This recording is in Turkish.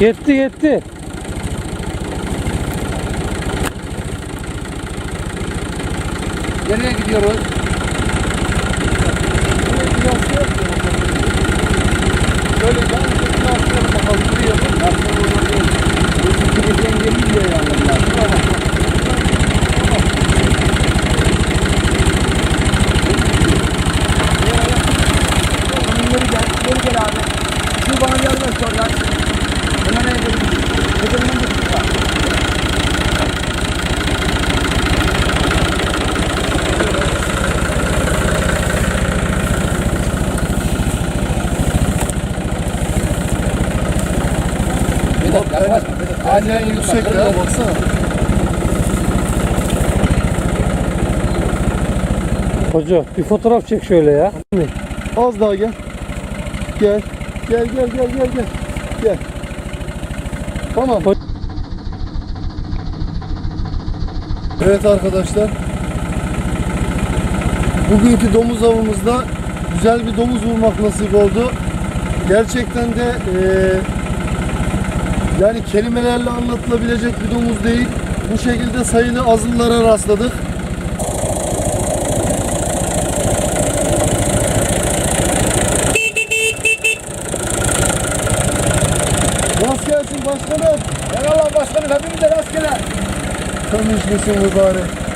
Yetti yetti. Nereye gidiyoruz? Bir dakika, yavaş. Bence en yüksek ya baksana. Hoca bir fotoğraf çek şöyle ya. Az daha gel. Gel. Gel gel gel gel gel. Gel. Tamam. Evet arkadaşlar. Bugünkü domuz avımızda güzel bir domuz vurmak nasip oldu. Gerçekten de eee, yani kelimelerle anlatılabilecek bir domuz değil. Bu şekilde sayılı azınlara rastladık. Rast gelsin başkanım. Eyvallah başkanım hepimize rastgele. Tanışmışsın mübarek.